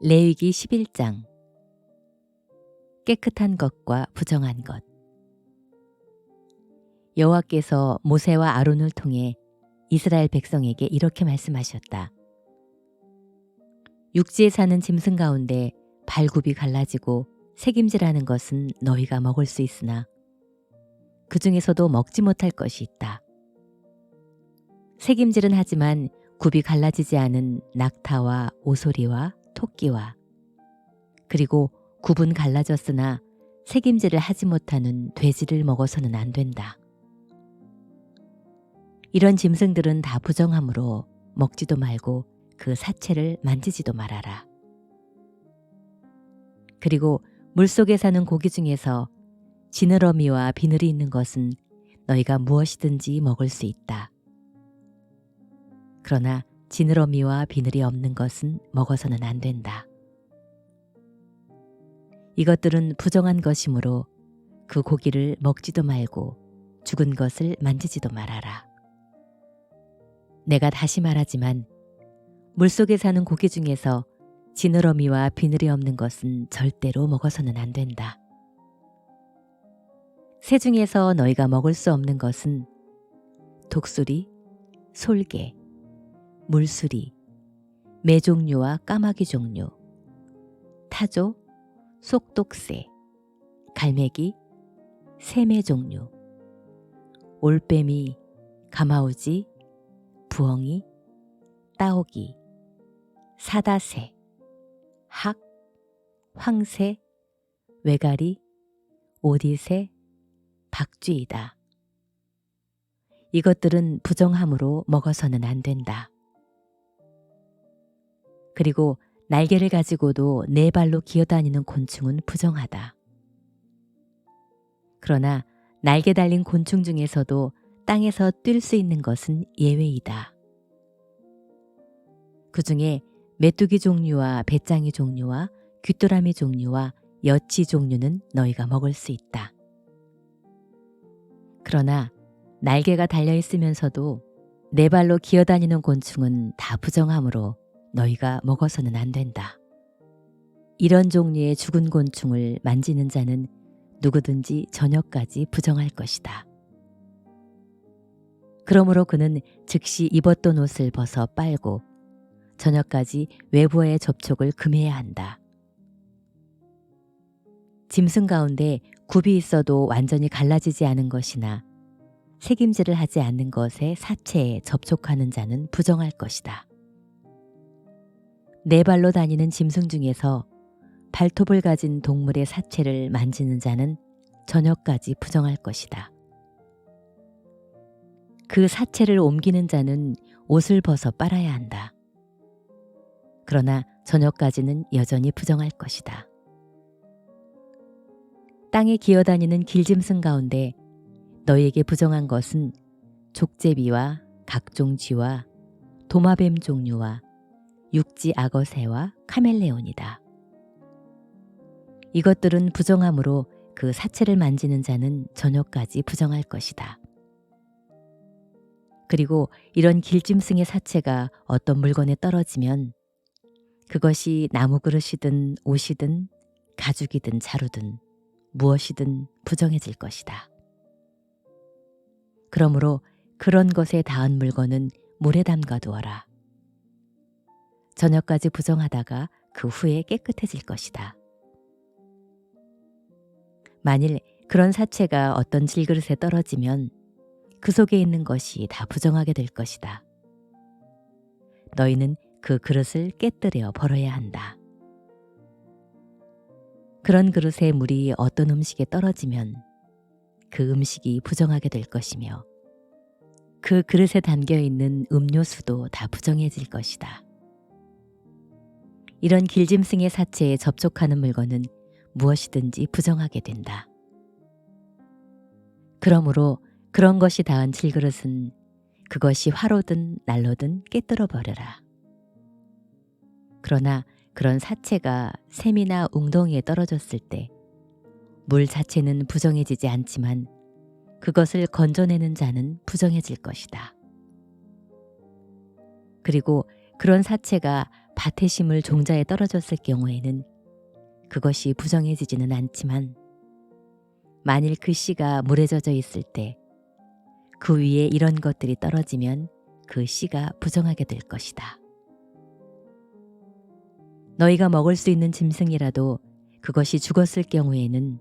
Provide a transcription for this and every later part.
레위기 11장 깨끗한 것과 부정한 것 여호와께서 모세와 아론을 통해 이스라엘 백성에게 이렇게 말씀하셨다. 육지에 사는 짐승 가운데 발굽이 갈라지고 색임질하는 것은 너희가 먹을 수 있으나 그 중에서도 먹지 못할 것이 있다. 색임질은 하지만 굽이 갈라지지 않은 낙타와 오소리와 토끼와 그리고 굽은 갈라졌으나 색임질을 하지 못하는 돼지를 먹어서는 안 된다. 이런 짐승들은 다 부정함으로 먹지도 말고 그 사체를 만지지도 말아라. 그리고 물속에 사는 고기 중에서 지느러미와 비늘이 있는 것은 너희가 무엇이든지 먹을 수 있다. 그러나 지느러미와 비늘이 없는 것은 먹어서는 안 된다. 이것들은 부정한 것이므로 그 고기를 먹지도 말고 죽은 것을 만지지도 말아라. 내가 다시 말하지만 물속에 사는 고기 중에서 지느러미와 비늘이 없는 것은 절대로 먹어서는 안 된다. 새 중에서 너희가 먹을 수 없는 것은 독수리, 솔개, 물수리, 매 종류와 까마귀 종류, 타조, 속독새, 갈매기, 새매 종류, 올빼미, 가마우지, 부엉이, 따오기, 사다새, 학, 황새, 외가리, 오디새, 박쥐이다. 이것들은 부정함으로 먹어서는 안 된다. 그리고 날개를 가지고도 네 발로 기어다니는 곤충은 부정하다. 그러나 날개 달린 곤충 중에서도 땅에서 뛸 수 있는 것은 예외이다. 그 중에 메뚜기 종류와 배짱이 종류와 귀뚜라미 종류와 여치 종류는 너희가 먹을 수 있다. 그러나 날개가 달려 있으면서도 네 발로 기어다니는 곤충은 다 부정하므로 너희가 먹어서는 안 된다. 이런 종류의 죽은 곤충을 만지는 자는 누구든지 저녁까지 부정할 것이다. 그러므로 그는 즉시 입었던 옷을 벗어 빨고 저녁까지 외부와의 접촉을 금해야 한다. 짐승 가운데 굽이 있어도 완전히 갈라지지 않은 것이나 색임질을 하지 않는 것에 사체에 접촉하는 자는 부정할 것이다. 네 발로 다니는 짐승 중에서 발톱을 가진 동물의 사체를 만지는 자는 저녁까지 부정할 것이다. 그 사체를 옮기는 자는 옷을 벗어 빨아야 한다. 그러나 저녁까지는 여전히 부정할 것이다. 땅에 기어다니는 길짐승 가운데 너희에게 부정한 것은 족제비와 각종 쥐와 도마뱀 종류와 육지 악어새와 카멜레온이다. 이것들은 부정함으로 그 사체를 만지는 자는 저녁까지 부정할 것이다. 그리고 이런 길짐승의 사체가 어떤 물건에 떨어지면 그것이 나무 그릇이든 옷이든 가죽이든 자루든 무엇이든 부정해질 것이다. 그러므로 그런 것에 닿은 물건은 물에 담가 두어라. 저녁까지 부정하다가 그 후에 깨끗해질 것이다. 만일 그런 사체가 어떤 질그릇에 떨어지면 그 속에 있는 것이 다 부정하게 될 것이다. 너희는 그 그릇을 깨뜨려 버려야 한다. 그런 그릇에 물이 어떤 음식에 떨어지면 그 음식이 부정하게 될 것이며 그 그릇에 담겨 있는 음료수도 다 부정해질 것이다. 이런 길짐승의 사체에 접촉하는 물건은 무엇이든지 부정하게 된다. 그러므로 그런 것이 닿은 질그릇은 그것이 화로든 난로든 깨뜨려 버려라. 그러나 그런 사체가 샘이나 웅덩이에 떨어졌을 때 물 자체는 부정해지지 않지만 그것을 건져내는 자는 부정해질 것이다. 그리고 그런 사체가 밭에 심을 종자에 떨어졌을 경우에는 그것이 부정해지지는 않지만 만일 그 씨가 물에 젖어 있을 때 그 위에 이런 것들이 떨어지면 그 씨가 부정하게 될 것이다. 너희가 먹을 수 있는 짐승이라도 그것이 죽었을 경우에는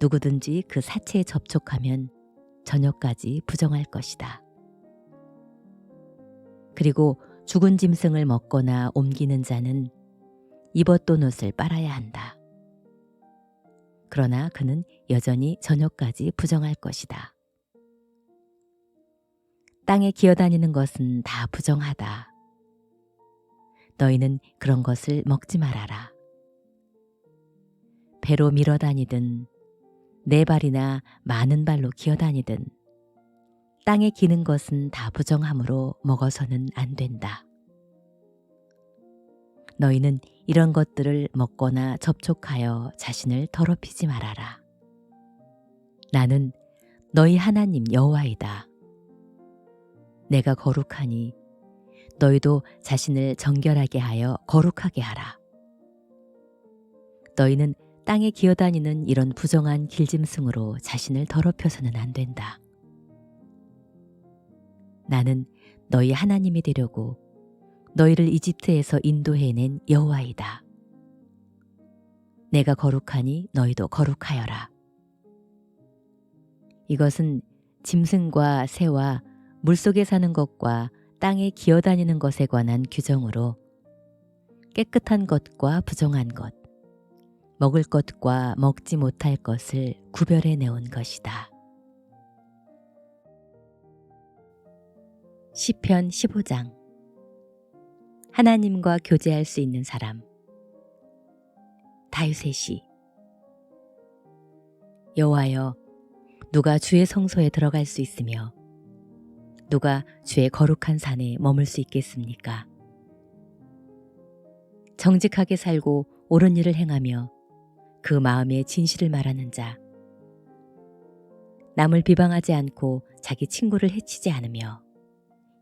누구든지 그 사체에 접촉하면 저녁까지 부정할 것이다. 그리고 죽은 짐승을 먹거나 옮기는 자는 입었던 옷을 빨아야 한다. 그러나 그는 여전히 저녁까지 부정할 것이다. 땅에 기어다니는 것은 다 부정하다. 너희는 그런 것을 먹지 말아라. 배로 밀어 다니든 네 발이나 많은 발로 기어다니든 땅에 기는 것은 다 부정함으로 먹어서는 안 된다. 너희는 이런 것들을 먹거나 접촉하여 자신을 더럽히지 말아라. 나는 너희 하나님 여호와이다. 내가 거룩하니 너희도 자신을 정결하게 하여 거룩하게 하라. 너희는 땅에 기어다니는 이런 부정한 길짐승으로 자신을 더럽혀서는 안 된다. 나는 너희 하나님이 되려고 너희를 이집트에서 인도해낸 여호와이다. 내가 거룩하니 너희도 거룩하여라. 이것은 짐승과 새와 물속에 사는 것과 땅에 기어다니는 것에 관한 규정으로 깨끗한 것과 부정한 것, 먹을 것과 먹지 못할 것을 구별해 내온 것이다. 시편 15장. 하나님과 교제할 수 있는 사람. 다윗의 시. 여호와여 누가 주의 성소에 들어갈 수 있으며 누가 주의 거룩한 산에 머물 수 있겠습니까? 정직하게 살고 옳은 일을 행하며 그 마음에 진실을 말하는 자. 남을 비방하지 않고 자기 친구를 해치지 않으며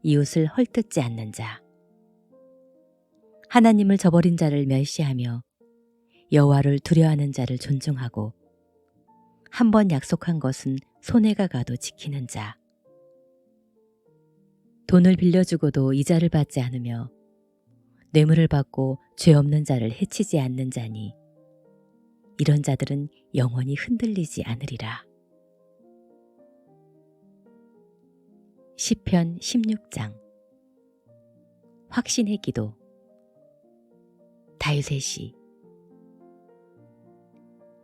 이웃을 헐뜯지 않는 자 하나님을 저버린 자를 멸시하며 여호와를 두려워하는 자를 존중하고 한 번 약속한 것은 손해가 가도 지키는 자 돈을 빌려주고도 이자를 받지 않으며 뇌물을 받고 죄 없는 자를 해치지 않는 자니 이런 자들은 영원히 흔들리지 않으리라. 시편 16장 확신의 기도 다윗의 시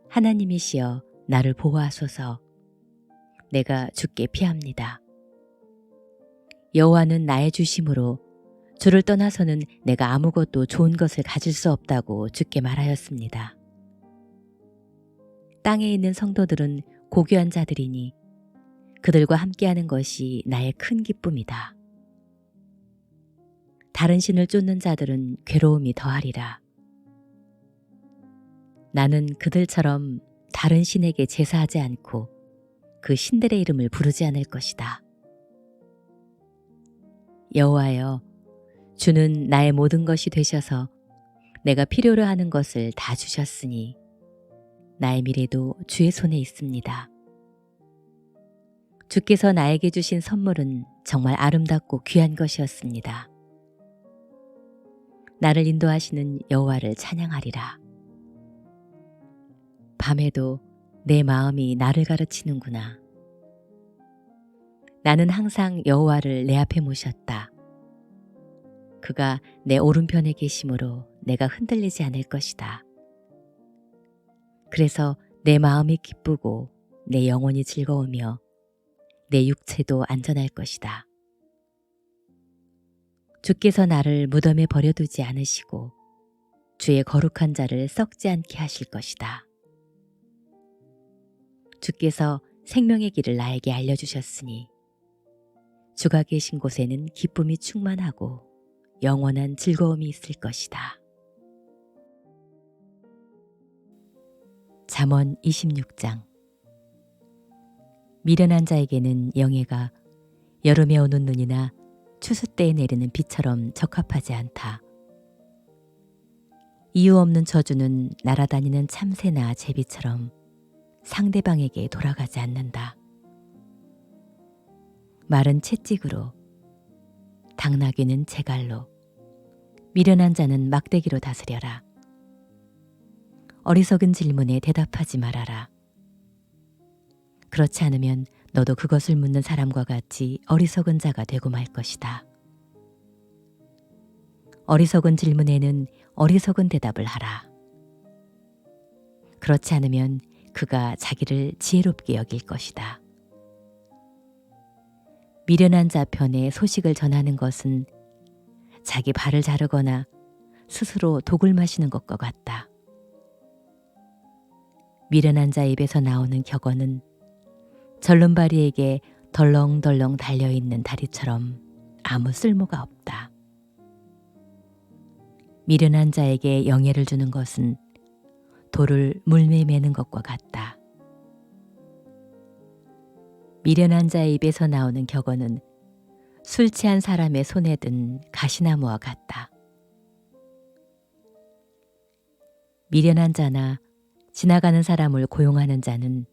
하나님이시여 나를 보호하소서 내가 죽게 피합니다. 여호와는 나의 주심으로 주를 떠나서는 내가 아무것도 좋은 것을 가질 수 없다고 주께 말하였습니다. 땅에 있는 성도들은 고귀한 자들이니 그들과 함께하는 것이 나의 큰 기쁨이다. 다른 신을 쫓는 자들은 괴로움이 더하리라. 나는 그들처럼 다른 신에게 제사하지 않고 그 신들의 이름을 부르지 않을 것이다. 여호와여 주는 나의 모든 것이 되셔서 내가 필요로 하는 것을 다 주셨으니 나의 미래도 주의 손에 있습니다. 주께서 나에게 주신 선물은 정말 아름답고 귀한 것이었습니다. 나를 인도하시는 여호와를 찬양하리라. 밤에도 내 마음이 나를 가르치는구나. 나는 항상 여호와를 내 앞에 모셨다. 그가 내 오른편에 계심으로 내가 흔들리지 않을 것이다. 그래서 내 마음이 기쁘고 내 영혼이 즐거우며 내 육체도 안전할 것이다. 주께서 나를 무덤에 버려두지 않으시고 주의 거룩한 자를 썩지 않게 하실 것이다. 주께서 생명의 길을 나에게 알려주셨으니 주가 계신 곳에는 기쁨이 충만하고 영원한 즐거움이 있을 것이다. 잠언 26장 미련한 자에게는 영예가 여름에 오는 눈이나 추수 때에 내리는 비처럼 적합하지 않다. 이유 없는 저주는 날아다니는 참새나 제비처럼 상대방에게 돌아가지 않는다. 말은 채찍으로, 당나귀는 제갈로, 미련한 자는 막대기로 다스려라. 어리석은 질문에 대답하지 말아라. 그렇지 않으면 너도 그것을 묻는 사람과 같이 어리석은 자가 되고 말 것이다. 어리석은 질문에는 어리석은 대답을 하라. 그렇지 않으면 그가 자기를 지혜롭게 여길 것이다. 미련한 자 편에 소식을 전하는 것은 자기 발을 자르거나 스스로 독을 마시는 것과 같다. 미련한 자 입에서 나오는 격언은 절름발이에게 덜렁덜렁 달려있는 다리처럼 아무 쓸모가 없다. 미련한 자에게 영예를 주는 것은 돌을 물매 매는 것과 같다. 미련한 자의 입에서 나오는 격언은 술 취한 사람의 손에 든 가시나무와 같다. 미련한 자나 지나가는 사람을 고용하는 자는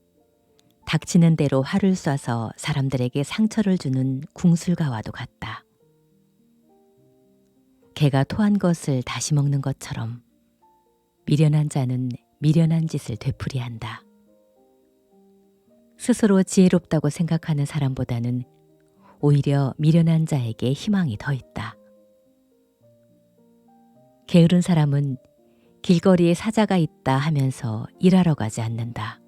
닥치는 대로 활을 쏴서 사람들에게 상처를 주는 궁술가와도 같다. 개가 토한 것을 다시 먹는 것처럼 미련한 자는 미련한 짓을 되풀이한다. 스스로 지혜롭다고 생각하는 사람보다는 오히려 미련한 자에게 희망이 더 있다. 게으른 사람은 길거리에 사자가 있다 하면서 일하러 가지 않는다.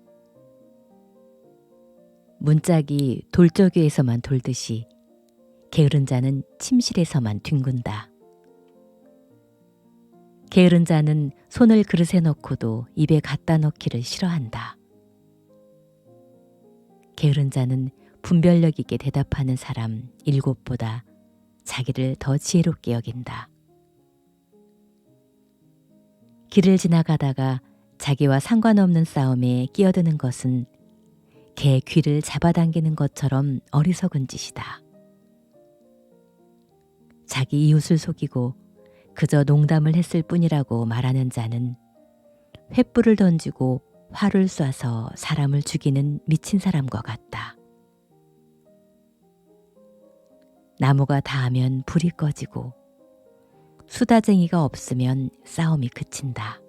문짝이 돌저귀에서만 돌듯이 게으른 자는 침실에서만 뒹군다. 게으른 자는 손을 그릇에 넣고도 입에 갖다 넣기를 싫어한다. 게으른 자는 분별력 있게 대답하는 사람 일곱보다 자기를 더 지혜롭게 여긴다. 길을 지나가다가 자기와 상관없는 싸움에 끼어드는 것은 개 귀를 잡아당기는 것처럼 어리석은 짓이다. 자기 이웃을 속이고 그저 농담을 했을 뿐이라고 말하는 자는 횃불을 던지고 활을 쏴서 사람을 죽이는 미친 사람과 같다. 나무가 닿으면 불이 꺼지고 수다쟁이가 없으면 싸움이 그친다.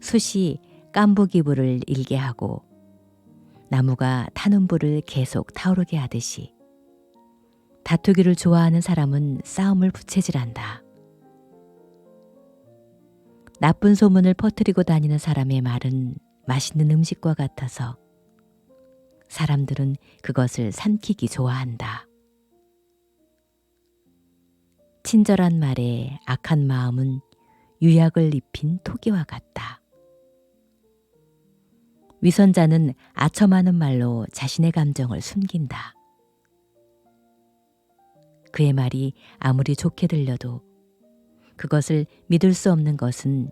숯이 깐부기불을 일게 하고 나무가 타는 불을 계속 타오르게 하듯이 다투기를 좋아하는 사람은 싸움을 부채질한다. 나쁜 소문을 퍼뜨리고 다니는 사람의 말은 맛있는 음식과 같아서 사람들은 그것을 삼키기 좋아한다. 친절한 말에 악한 마음은 유약을 입힌 토기와 같다. 위선자는 아첨하는 말로 자신의 감정을 숨긴다. 그의 말이 아무리 좋게 들려도 그것을 믿을 수 없는 것은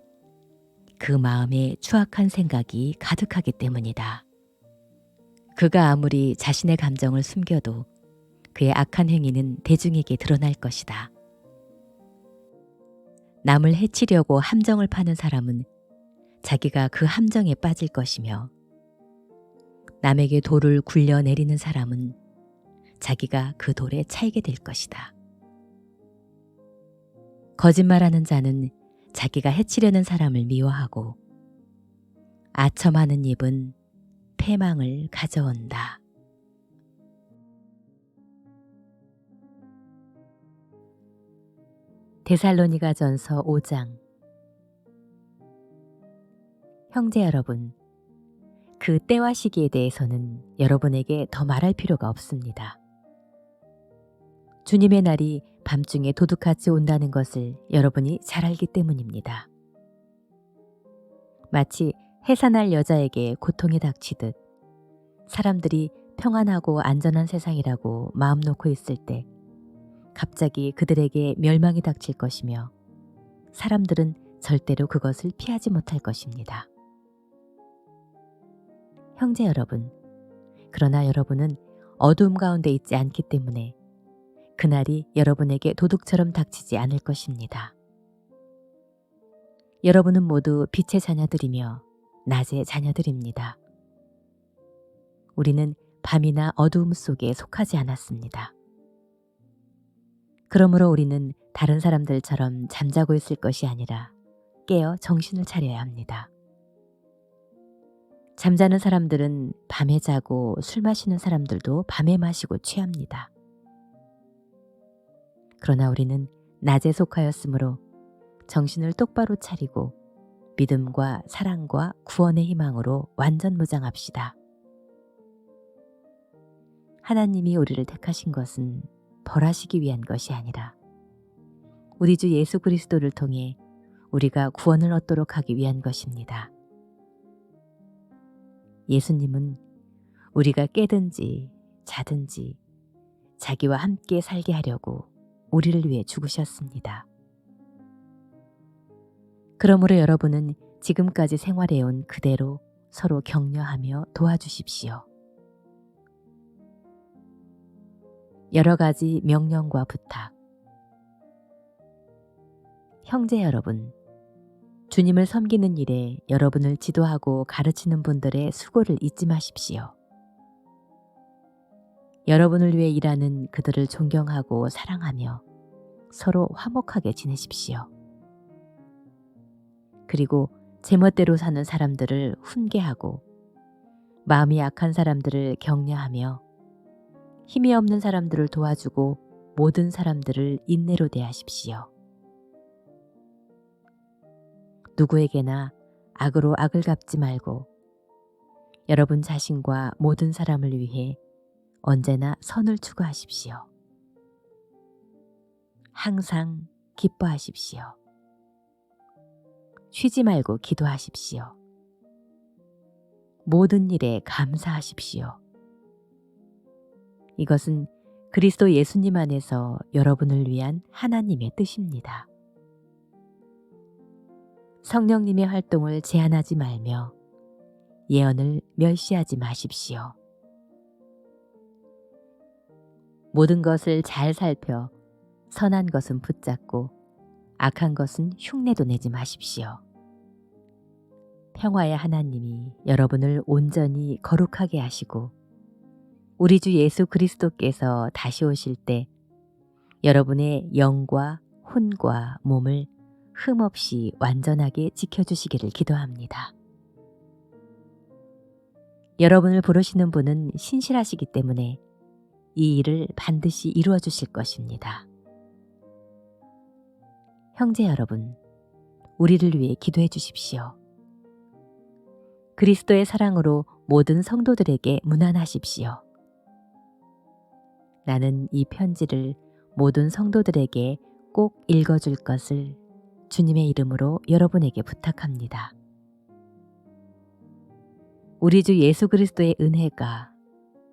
그 마음에 추악한 생각이 가득하기 때문이다. 그가 아무리 자신의 감정을 숨겨도 그의 악한 행위는 대중에게 드러날 것이다. 남을 해치려고 함정을 파는 사람은 자기가 그 함정에 빠질 것이며 남에게 돌을 굴려 내리는 사람은 자기가 그 돌에 차이게 될 것이다. 거짓말하는 자는 자기가 해치려는 사람을 미워하고 아첨하는 입은 패망을 가져온다. 데살로니가 전서 5장 형제 여러분, 그 때와 시기에 대해서는 여러분에게 더 말할 필요가 없습니다. 주님의 날이 밤중에 도둑같이 온다는 것을 여러분이 잘 알기 때문입니다. 마치 해산할 여자에게 고통이 닥치듯 사람들이 평안하고 안전한 세상이라고 마음 놓고 있을 때 갑자기 그들에게 멸망이 닥칠 것이며 사람들은 절대로 그것을 피하지 못할 것입니다. 형제 여러분, 그러나 여러분은 어두움 가운데 있지 않기 때문에 그날이 여러분에게 도둑처럼 닥치지 않을 것입니다. 여러분은 모두 빛의 자녀들이며 낮의 자녀들입니다. 우리는 밤이나 어두움 속에 속하지 않았습니다. 그러므로 우리는 다른 사람들처럼 잠자고 있을 것이 아니라 깨어 정신을 차려야 합니다. 잠자는 사람들은 밤에 자고 술 마시는 사람들도 밤에 마시고 취합니다. 그러나 우리는 낮에 속하였으므로 정신을 똑바로 차리고 믿음과 사랑과 구원의 희망으로 완전 무장합시다. 하나님이 우리를 택하신 것은 벌하시기 위한 것이 아니라 우리 주 예수 그리스도를 통해 우리가 구원을 얻도록 하기 위한 것입니다. 예수님은 우리가 깨든지 자든지 자기와 함께 살게 하려고 우리를 위해 죽으셨습니다. 그러므로 여러분은 지금까지 생활해온 그대로 서로 격려하며 도와주십시오. 여러 가지 명령과 부탁. 형제 여러분, 주님을 섬기는 일에 여러분을 지도하고 가르치는 분들의 수고를 잊지 마십시오. 여러분을 위해 일하는 그들을 존경하고 사랑하며 서로 화목하게 지내십시오. 그리고 제멋대로 사는 사람들을 훈계하고 마음이 약한 사람들을 격려하며 힘이 없는 사람들을 도와주고 모든 사람들을 인내로 대하십시오. 누구에게나 악으로 악을 갚지 말고 여러분 자신과 모든 사람을 위해 언제나 선을 추구하십시오. 항상 기뻐하십시오. 쉬지 말고 기도하십시오. 모든 일에 감사하십시오. 이것은 그리스도 예수님 안에서 여러분을 위한 하나님의 뜻입니다. 성령님의 활동을 제한하지 말며 예언을 멸시하지 마십시오. 모든 것을 잘 살펴 선한 것은 붙잡고 악한 것은 흉내도 내지 마십시오. 평화의 하나님이 여러분을 온전히 거룩하게 하시고 우리 주 예수 그리스도께서 다시 오실 때 여러분의 영과 혼과 몸을 흠없이 완전하게 지켜주시기를 기도합니다. 여러분을 부르시는 분은 신실하시기 때문에 이 일을 반드시 이루어 주실 것입니다. 형제 여러분, 우리를 위해 기도해 주십시오. 그리스도의 사랑으로 모든 성도들에게 문안하십시오. 나는 이 편지를 모든 성도들에게 꼭 읽어줄 것을 주님의 이름으로 여러분에게 부탁합니다. 우리 주 예수 그리스도의 은혜가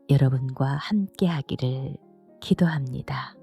여러분과 함께 하기를 기도합니다.